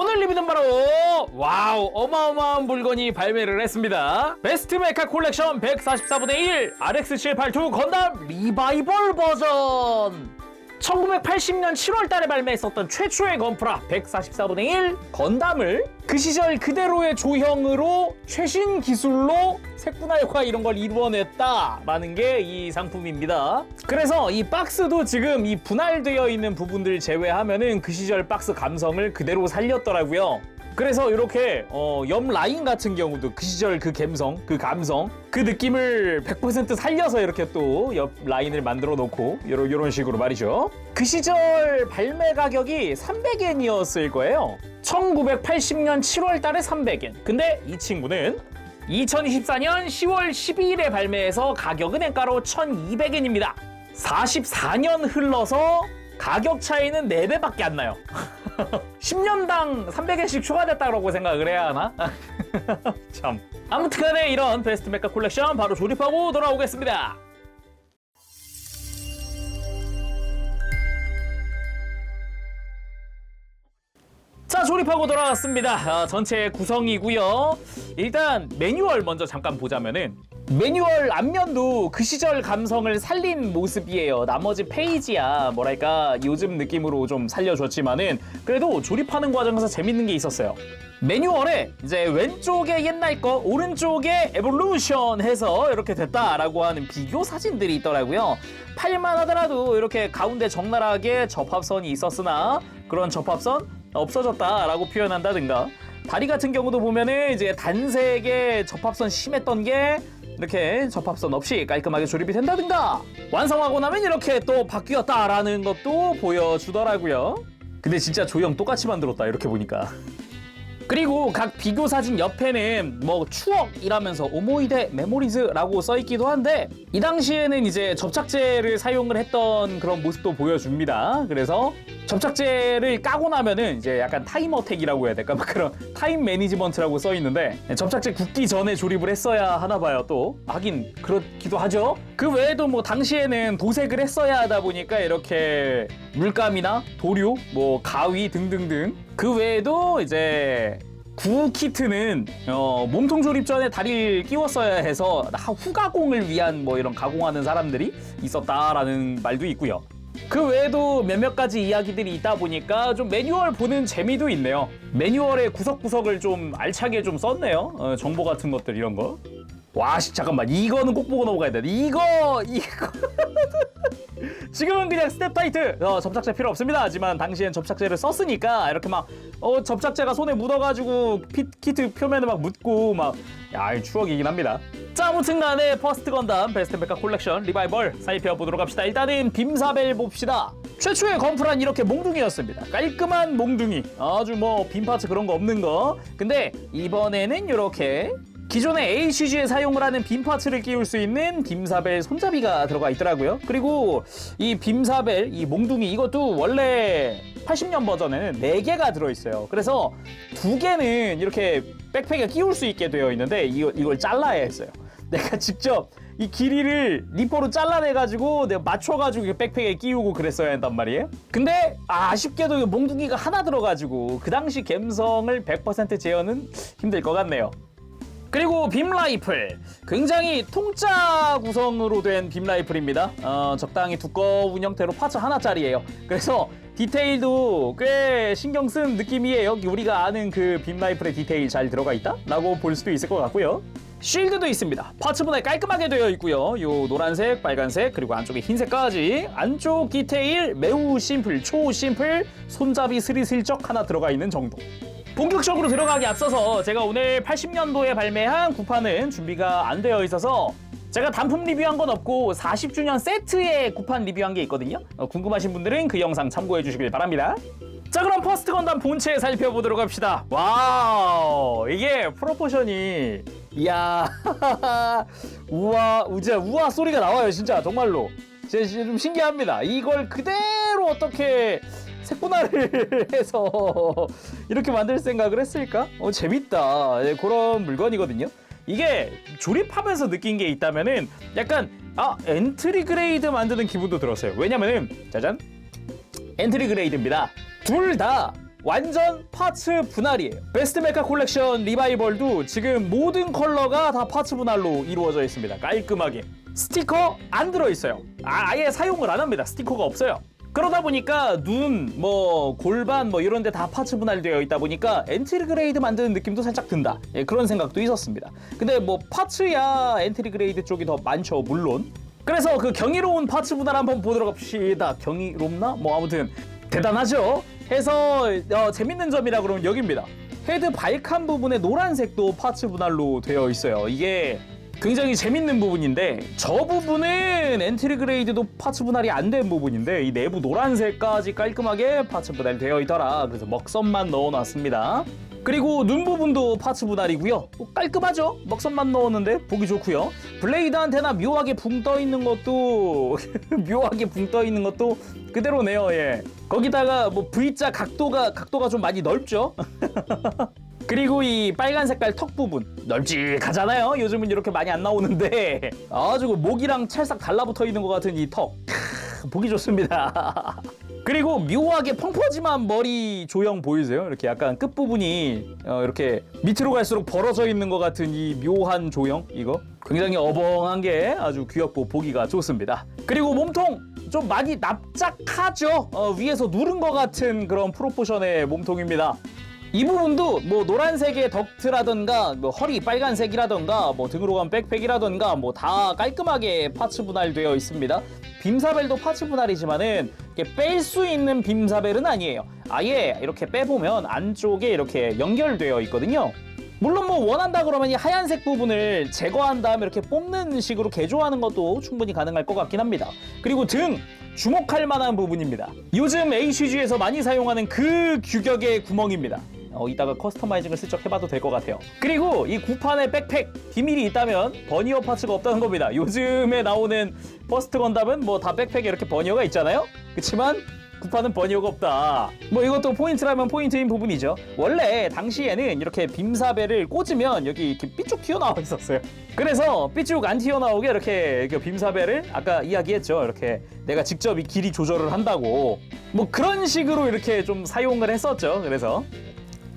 오늘 리뷰는 바로 와우 어마어마한 물건이 발매를 했습니다. 베스트 메카 콜렉션 144분의 1 RX782 건담 리바이벌 버전 1980년 7월 달에 발매했었던 최초의 건프라 144분의 1 건담을 그 시절 그대로의 조형으로 최신 기술로 색분할과 이런 걸 이루어냈다라는 게 이 상품입니다. 그래서 이 박스도 지금 이 분할되어 있는 부분들 제외하면은 그 시절 박스 감성을 그대로 살렸더라고요. 그래서 이렇게 어, 옆 라인 같은 경우도 그 시절 그 감성, 그 감성, 그 느낌을 100% 살려서 이렇게 또 옆 라인을 만들어 놓고 이런 이런 식으로 말이죠. 그 시절 발매 가격이 300엔이었을 거예요. 1980년 7월 달에 300엔. 근데 이 친구는 2024년 10월 12일에 발매해서 가격은 엔가로 1200엔입니다. 44년 흘러서 가격 차이는 4배밖에 안 나요. 10년당 300엔씩 추가됐다고 생각을 해야 하나? 참. 아무튼 간에 이런 베스트 메카 콜렉션 바로 조립하고 돌아오겠습니다. 자 조립하고 돌아왔습니다. 아, 전체 구성이고요. 일단 매뉴얼 먼저 잠깐 보자면은 매뉴얼 앞면도 그 시절 감성을 살린 모습이에요. 나머지 페이지야 뭐랄까 요즘 느낌으로 좀 살려줬지만은 그래도 조립하는 과정에서 재밌는 게 있었어요. 매뉴얼에 이제 왼쪽에 옛날 거, 오른쪽에 에볼루션 해서 이렇게 됐다라고 하는 비교 사진들이 있더라고요. 팔만 하더라도 이렇게 가운데 적나라하게 접합선이 있었으나 그런 접합선 없어졌다라고 표현한다든가 다리 같은 경우도 보면은 이제 단색의 접합선 심했던 게 이렇게 접합선 없이 깔끔하게 조립이 된다든가 완성하고 나면 이렇게 또 바뀌었다라는 것도 보여주더라고요. 근데 진짜 조형 똑같이 만들었다 이렇게 보니까. 그리고 각 비교 사진 옆에는 뭐 추억이라면서 오모이데 메모리즈라고 써 있기도 한데 이 당시에는 이제 접착제를 사용을 했던 그런 모습도 보여줍니다. 그래서 접착제를 까고 나면은 이제 약간 타임 어택이라고 해야 될까? 막 그런 타임 매니지먼트라고 써 있는데 접착제 굳기 전에 조립을 했어야 하나 봐요. 또 하긴 그렇기도 하죠. 그 외에도 뭐 당시에는 도색을 했어야 하다 보니까 이렇게 물감이나 도료, 뭐 가위 등등등 그 외에도 이제 구 키트는 어, 몸통 조립 전에 다리를 끼웠어야 해서 후가공을 위한 뭐 이런 가공하는 사람들이 있었다라는 말도 있고요. 그 외에도 몇몇 가지 이야기들이 있다 보니까 좀 매뉴얼 보는 재미도 있네요. 매뉴얼의 구석구석을 좀 알차게 좀 썼네요. 어, 정보 같은 것들 이런 거. 와, 씨, 잠깐만. 이거는 꼭 보고 넘어가야 돼. 이거, 이거. 지금은 그냥 스텝 타이트 어, 접착제 필요 없습니다. 하지만 당시엔 접착제를 썼으니까 이렇게 막 어, 접착제가 손에 묻어가지고 피, 키트 표면에 막 묻고 막야 추억이긴 합니다. 자 아무튼 간에 퍼스트 건담 베스트 메카 콜렉션 리바이벌 살펴보도록 합시다. 일단은 빔사벨 봅시다. 최초의 건프란 이렇게 몽둥이였습니다. 깔끔한 몽둥이. 아주 뭐 빔파츠 그런 거 없는 거. 근데 이번에는 이렇게 기존의 ACG에 사용을 하는 빔 파츠를 끼울 수 있는 빔사벨 손잡이가 들어가 있더라고요. 그리고 이 빔사벨, 이 몽둥이 이것도 원래 80년 버전에는 4개가 들어있어요. 그래서 두 개는 이렇게 백팩에 끼울 수 있게 되어 있는데 이거, 이걸 잘라야 했어요. 내가 직접 이 길이를 니퍼로 잘라내가지고 내가 맞춰가지고 백팩에 끼우고 그랬어야 한단 말이에요. 근데 아쉽게도 몽둥이가 하나 들어가지고 그 당시 감성을 100% 재현은 힘들 것 같네요. 그리고 빔 라이플 굉장히 통짜 구성으로 된 빔 라이플입니다. 어, 적당히 두꺼운 형태로 파츠 하나짜리예요. 그래서 디테일도 꽤 신경 쓴 느낌이에요. 우리가 아는 그 빔 라이플의 디테일 잘 들어가 있다 라고 볼 수도 있을 것 같고요. 쉴드도 있습니다. 파츠분해 깔끔하게 되어 있고요. 요 노란색, 빨간색, 그리고 안쪽에 흰색까지 안쪽 디테일 매우 심플, 초 심플, 손잡이 스리슬쩍 하나 들어가 있는 정도. 본격적으로 들어가기 앞서서 제가 오늘 80년도에 발매한 구판은 준비가 안 되어 있어서 제가 단품 리뷰한 건 없고 40주년 세트의 구판 리뷰한 게 있거든요. 어, 궁금하신 분들은 그 영상 참고해 주시길 바랍니다. 자 그럼 퍼스트 건담 본체 살펴보도록 합시다. 와우 이게 프로포션이 이야 우와 우자 우와 소리가 나와요 진짜 정말로 진짜 좀 신기합니다. 이걸 그대로 어떻게 색분할을 해서 이렇게 만들 생각을 했을까? 어, 재밌다. 예, 그런 물건이거든요. 이게 조립하면서 느낀 게 있다면은 약간 아 엔트리 그레이드 만드는 기분도 들었어요. 왜냐면은 짜잔 엔트리 그레이드입니다. 둘 다 완전 파츠 분할이에요. 베스트 메카 콜렉션 리바이벌도 지금 모든 컬러가 다 파츠 분할로 이루어져 있습니다. 깔끔하게. 스티커 안 들어있어요. 아, 아예 사용을 안 합니다. 스티커가 없어요. 그러다 보니까 눈, 뭐 골반 뭐 이런 데 다 파츠 분할되어 있다 보니까 엔트리 그레이드 만드는 느낌도 살짝 든다. 예, 그런 생각도 있었습니다. 근데 뭐 파츠야 엔트리 그레이드 쪽이 더 많죠, 물론. 그래서 그 경이로운 파츠 분할 한번 보도록 합시다. 경이롭나? 뭐 아무튼 대단하죠. 해서 어, 재밌는 점이라 그러면 여기입니다. 헤드 발칸 부분에 노란색도 파츠 분할로 되어 있어요. 이게 굉장히 재밌는 부분인데 저 부분은 엔트리 그레이드도 파츠 분할이 안 된 부분인데 이 내부 노란색까지 깔끔하게 파츠 분할 되어 있더라. 그래서 먹선만 넣어놨습니다. 그리고 눈 부분도 파츠 분할이고요. 뭐 깔끔하죠? 먹선만 넣었는데 보기 좋고요. 블레이드 안테나 묘하게 붕 떠 있는 것도 묘하게 붕 떠 있는 것도 그대로네요. 예. 거기다가 뭐 V자 각도가 각도가 좀 많이 넓죠. 그리고 이 빨간 색깔 턱 부분 널찍하잖아요. 요즘은 이렇게 많이 안 나오는데 아주 그 목이랑 찰싹 달라붙어 있는 것 같은 이 턱. 보기 좋습니다. 그리고 묘하게 펑퍼짐한 머리 조형 보이세요? 이렇게 약간 끝 부분이 어, 이렇게 밑으로 갈수록 벌어져 있는 것 같은 이 묘한 조형 이거 굉장히 어벙한 게 아주 귀엽고 보기가 좋습니다. 그리고 몸통 좀 많이 납작하죠. 어, 위에서 누른 것 같은 그런 프로포션의 몸통입니다. 이 부분도 뭐 노란색의 덕트라던가 뭐 허리 빨간색이라던가 뭐 등으로 간 백팩이라던가 뭐 다 깔끔하게 파츠 분할되어 있습니다. 빔사벨도 파츠 분할이지만은 뺄 수 있는 빔사벨은 아니에요. 아예 이렇게 빼보면 안쪽에 이렇게 연결되어 있거든요. 물론 뭐 원한다 그러면 이 하얀색 부분을 제거한 다음에 이렇게 뽑는 식으로 개조하는 것도 충분히 가능할 것 같긴 합니다. 그리고 등 주목할 만한 부분입니다. 요즘 HG에서 많이 사용하는 그 규격의 구멍입니다. 어, 이따가 커스터마이징을 슬쩍 해봐도 될 것 같아요. 그리고 이 구판의 백팩 비밀이 있다면 버니어 파츠가 없다는 겁니다. 요즘에 나오는 퍼스트 건담은 뭐 다 백팩에 이렇게 버니어가 있잖아요. 그렇지만 구판은 버니어가 없다. 뭐 이것도 포인트라면 포인트인 부분이죠. 원래 당시에는 이렇게 빔사벨을 꽂으면 여기 이렇게 삐쭉 튀어나와 있었어요. 그래서 삐쭉 안 튀어나오게 이렇게 그 빔사벨을 아까 이야기했죠. 이렇게 내가 직접 이 길이 조절을 한다고. 뭐 그런 식으로 이렇게 좀 사용을 했었죠. 그래서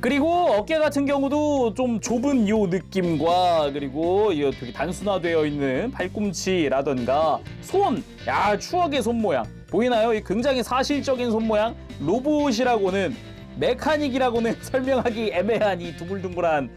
그리고 어깨 같은 경우도 좀 좁은 요 느낌과 그리고 이 되게 단순화되어 있는 팔꿈치라던가 손, 야 추억의 손 모양 보이나요? 이 굉장히 사실적인 손 모양 로봇이라고는 메카닉이라고는 설명하기 애매한 이 둥글둥글한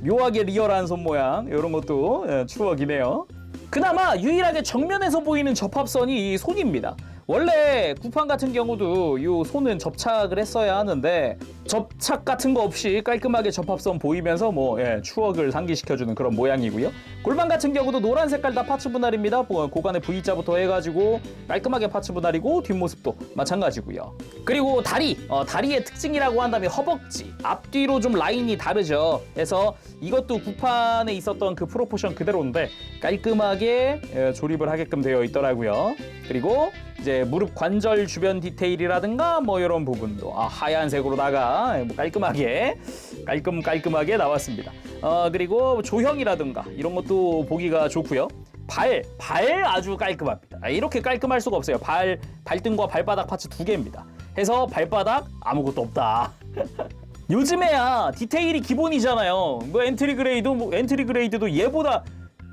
묘하게 리얼한 손 모양 이런 것도 예, 추억이네요. 그나마 유일하게 정면에서 보이는 접합선이 이 손입니다. 원래 구판 같은 경우도 이 손은 접착을 했어야 하는데 접착 같은 거 없이 깔끔하게 접합선 보이면서 뭐 예, 추억을 상기시켜주는 그런 모양이고요. 골반 같은 경우도 노란 색깔 다 파츠 분할입니다. 뭐 고간에 V자부터 해가지고 깔끔하게 파츠 분할이고 뒷모습도 마찬가지고요. 그리고 다리, 어, 다리의 특징이라고 한다면 허벅지 앞뒤로 좀 라인이 다르죠. 그래서 이것도 구판에 있었던 그 프로포션 그대로인데 깔끔하게 예, 조립을 하게끔 되어 있더라고요. 그리고 이제 무릎 관절 주변 디테일이라든가 뭐 이런 부분도 아, 하얀색으로다가 뭐 깔끔하게 깔끔 깔끔하게 나왔습니다. 어 그리고 조형이라든가 이런 것도 보기가 좋고요. 발, 발 아주 깔끔합니다. 아, 이렇게 깔끔할 수가 없어요. 발, 발등과 발바닥 파츠 두 개입니다. 해서 발바닥 아무것도 없다. 요즘에야 디테일이 기본이잖아요. 뭐 엔트리 그레이드, 뭐 엔트리 그레이드도 얘보다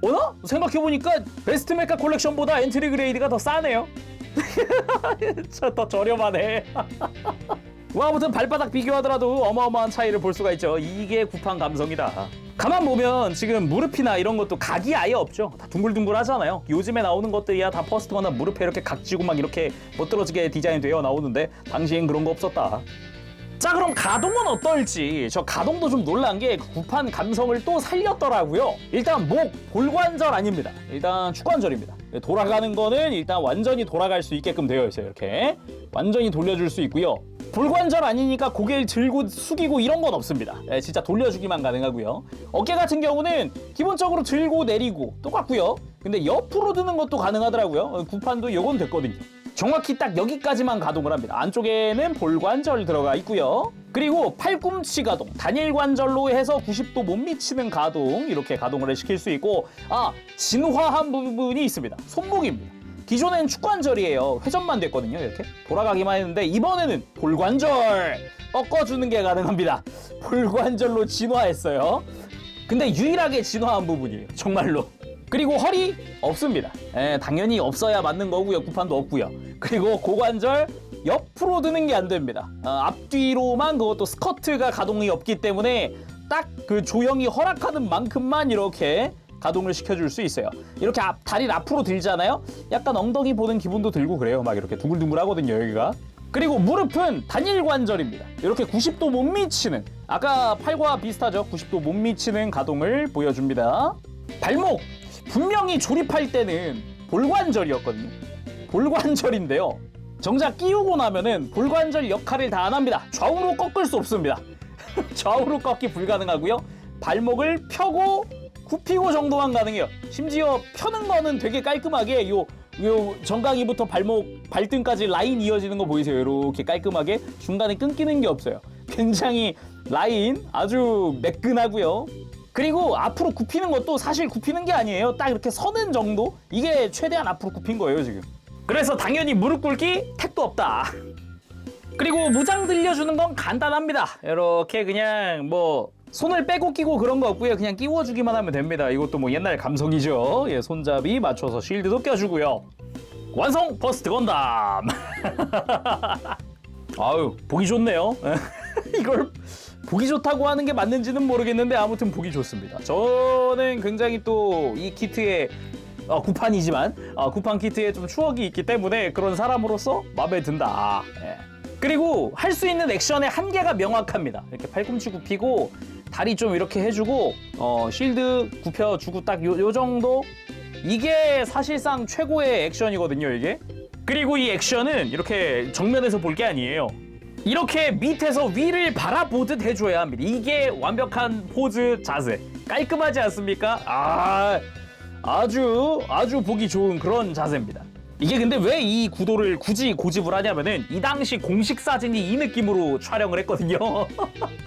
어나 생각해 보니까 베스트 메카 콜렉션보다 엔트리 그레이드가 더 싸네요. 더 저렴하네. 뭐 아무튼 발바닥 비교하더라도 어마어마한 차이를 볼 수가 있죠. 이게 구판 감성이다. 가만 보면 지금 무릎이나 이런 것도 각이 아예 없죠. 다 둥글둥글하잖아요. 요즘에 나오는 것들이야 다 퍼스트거나 무릎에 이렇게 각지고 막 이렇게 멋들어지게 디자인 되어 나오는데 당시엔 그런 거 없었다. 자 그럼 가동은 어떨지 저 가동도 좀 놀란 게그 구판 감성을 또 살렸더라고요 일단 목 골관절 아닙니다 일단 축관절입니다 돌아가는 거는 일단 완전히 돌아갈 수 있게끔 되어 있어요 이렇게. 완전히 돌려줄 수 있고요. 골관절 아니니까 고개를 들고 숙이고 이런 건 없습니다. 예, 진짜 돌려주기만 가능하고요. 어깨 같은 경우는 기본적으로 들고 내리고 똑같고요. 근데 옆으로 드는 것도 가능하더라고요. 어, 구판도 요건 됐거든요 정확히 딱 여기까지만 가동을 합니다. 안쪽에는 볼관절 들어가 있고요. 그리고 팔꿈치 가동, 단일 관절로 해서 90도 못 미치는 가동 이렇게 가동을 시킬 수 있고 아 진화한 부분이 있습니다. 손목입니다. 기존엔 축관절이에요. 회전만 됐거든요. 이렇게 돌아가기만 했는데 이번에는 볼관절 꺾어주는 게 가능합니다. 볼관절로 진화했어요. 근데 유일하게 진화한 부분이에요. 정말로. 그리고 허리 없습니다. 예, 당연히 없어야 맞는 거고요. 구판도 없고요. 그리고 고관절 옆으로 드는 게 안 됩니다. 어, 앞뒤로만 그것도 스커트가 가동이 없기 때문에 딱 그 조형이 허락하는 만큼만 이렇게 가동을 시켜줄 수 있어요. 이렇게 앞, 다리를 앞으로 들잖아요. 약간 엉덩이 보는 기분도 들고 그래요. 막 이렇게 둥글둥글 하거든요. 여기가. 그리고 무릎은 단일 관절입니다. 이렇게 90도 못 미치는 아까 팔과 비슷하죠. 90도 못 미치는 가동을 보여줍니다. 발목 분명히 조립할 때는 볼관절이었거든요. 볼관절인데요. 정작 끼우고 나면은 볼관절 역할을 다 안 합니다. 좌우로 꺾을 수 없습니다. 좌우로 꺾기 불가능하고요. 발목을 펴고 굽히고 정도만 가능해요. 심지어 펴는 거는 되게 깔끔하게 요, 요 정강이부터 발목, 발등까지 라인 이어지는 거 보이세요? 이렇게 깔끔하게 중간에 끊기는 게 없어요. 굉장히 라인 아주 매끈하고요. 그리고 앞으로 굽히는 것도 사실 굽히는 게 아니에요. 딱 이렇게 서는 정도? 이게 최대한 앞으로 굽힌 거예요, 지금. 그래서 당연히 무릎 꿇기 택도 없다. 그리고 무장 들려주는 건 간단합니다. 이렇게 그냥 뭐 손을 빼고 끼고 그런 거 없고요. 그냥 끼워주기만 하면 됩니다. 이것도 뭐 옛날 감성이죠. 예, 손잡이 맞춰서 쉴드도 껴주고요. 완성 버스트 건담. 아유 보기 좋네요. 이걸 보기 좋다고 하는 게 맞는지는 모르겠는데 아무튼 보기 좋습니다. 저는 굉장히 또 이 키트에 어, 구판이지만 어, 구판 키트에 좀 추억이 있기 때문에 그런 사람으로서 마음에 든다. 예. 그리고 할 수 있는 액션의 한계가 명확합니다. 이렇게 팔꿈치 굽히고 다리 좀 이렇게 해주고 어, 실드 굽혀주고 딱요 정도 이게 사실상 최고의 액션이거든요 이게. 그리고 이 액션은 이렇게 정면에서 볼 게 아니에요. 이렇게 밑에서 위를 바라보듯 해줘야 합니다. 이게 완벽한 포즈 자세. 깔끔하지 않습니까? 아, 아주 아주 보기 좋은 그런 자세입니다. 이게 근데 왜 이 구도를 굳이 고집을 하냐면은 이 당시 공식 사진이 이 느낌으로 촬영을 했거든요.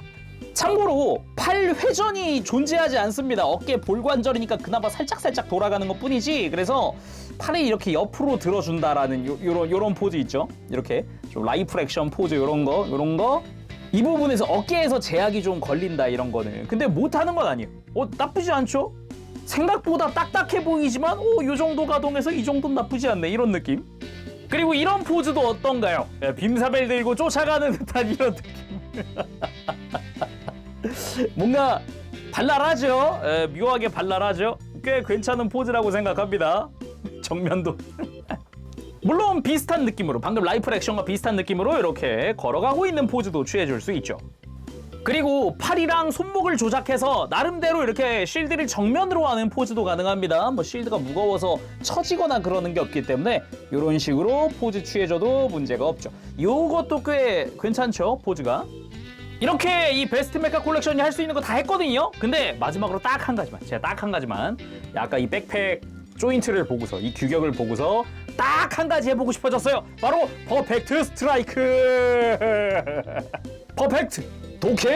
참고로 팔 회전이 존재하지 않습니다. 어깨 볼관절이니까 그나마 살짝살짝 돌아가는 것 뿐이지. 그래서 팔을 이렇게 옆으로 들어준다라는 요, 요런, 요런 포즈 있죠. 이렇게 좀 라이프 액션 포즈 요런 거, 요런 거. 이 부분에서 어깨에서 제약이 좀 걸린다 이런 거는. 근데 못하는 건 아니에요. 어, 나쁘지 않죠? 생각보다 딱딱해 보이지만 오, 요 정도 가동해서 이 정도는 나쁘지 않네 이런 느낌. 그리고 이런 포즈도 어떤가요? 예, 빔사벨 들고 쫓아가는 듯한 이런 느낌. 뭔가 발랄하죠? 예, 묘하게 발랄하죠? 꽤 괜찮은 포즈라고 생각합니다. 정면도. 물론 비슷한 느낌으로 방금 라이플 액션과 비슷한 느낌으로 이렇게 걸어가고 있는 포즈도 취해줄 수 있죠. 그리고 팔이랑 손목을 조작해서 나름대로 이렇게 실드를 정면으로 하는 포즈도 가능합니다. 뭐 실드가 무거워서 처지거나 그러는 게 없기 때문에 이런 식으로 포즈 취해줘도 문제가 없죠. 요것도 꽤 괜찮죠, 포즈가. 이렇게 이 베스트 메카 콜렉션이 할 수 있는 거 다 했거든요. 근데 마지막으로 딱 한 가지만, 제가 딱 한 가지만, 아까 이 백팩 조인트를 보고서 이 규격을 보고서 딱 한 가지 해보고 싶어졌어요. 바로 퍼펙트 스트라이크. 퍼펙트 도킹.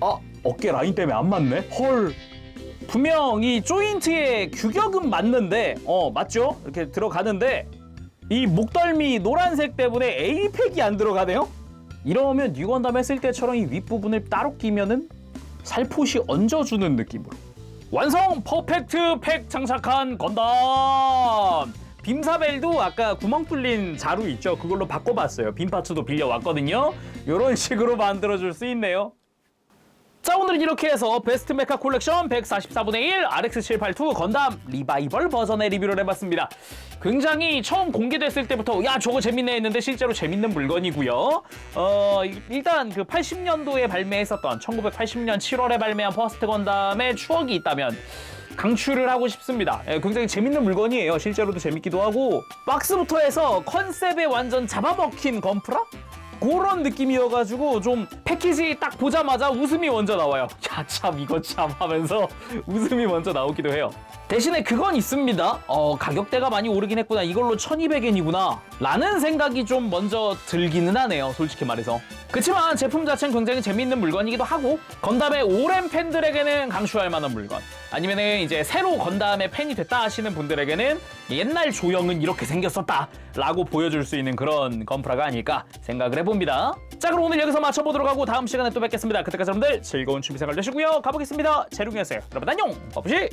아 어깨 라인 때문에 안 맞네. 헐. 분명 이 조인트의 규격은 맞는데, 어 맞죠? 이렇게 들어가는데 이 목덜미 노란색 때문에 A팩이 안 들어가네요. 이러면 뉴건담 했을 때처럼 이 윗부분을 따로 끼면은 살포시 얹어주는 느낌으로. 완성! 퍼펙트 팩 장착한 건담! 빔사벨도 아까 구멍 뚫린 자루 있죠? 그걸로 바꿔봤어요. 빔 파츠도 빌려왔거든요. 이런 식으로 만들어줄 수 있네요 자 오늘은 이렇게 해서 베스트 메카 콜렉션 144분의 1 RX782 건담 리바이벌 버전의 리뷰를 해봤습니다. 굉장히 처음 공개됐을 때부터 야 저거 재밌네 했는데 실제로 재밌는 물건이고요. 어 일단 그 80년도에 발매했었던 1980년 7월에 발매한 퍼스트 건담의 추억이 있다면 강추를 하고 싶습니다. 예, 굉장히 재밌는 물건이에요. 실제로도 재밌기도 하고 박스부터 해서 컨셉에 완전 잡아먹힌 건프라? 그런 느낌이어가지고 좀 패키지 딱 보자마자 웃음이 먼저 나와요. 야 참 이거 참 하면서 웃음이 먼저 나오기도 해요. 대신에 그건 있습니다. 어 가격대가 많이 오르긴 했구나. 이걸로 1200엔이구나. 라는 생각이 좀 먼저 들기는 하네요. 솔직히 말해서. 그치만 제품 자체는 굉장히 재밌는 물건이기도 하고 건담의 오랜 팬들에게는 강추할 만한 물건. 아니면은 이제 새로 건담의 팬이 됐다 하시는 분들에게는 옛날 조형은 이렇게 생겼었다 라고 보여줄 수 있는 그런 건프라가 아닐까 생각을 해봅니다. 자 그럼 오늘 여기서 맞춰보도록 하고 다음 시간에 또 뵙겠습니다. 그때까지 여러분들 즐거운 취미생활 되시고요. 가보겠습니다. 재룡이었어요. 여러분 안녕. 버브시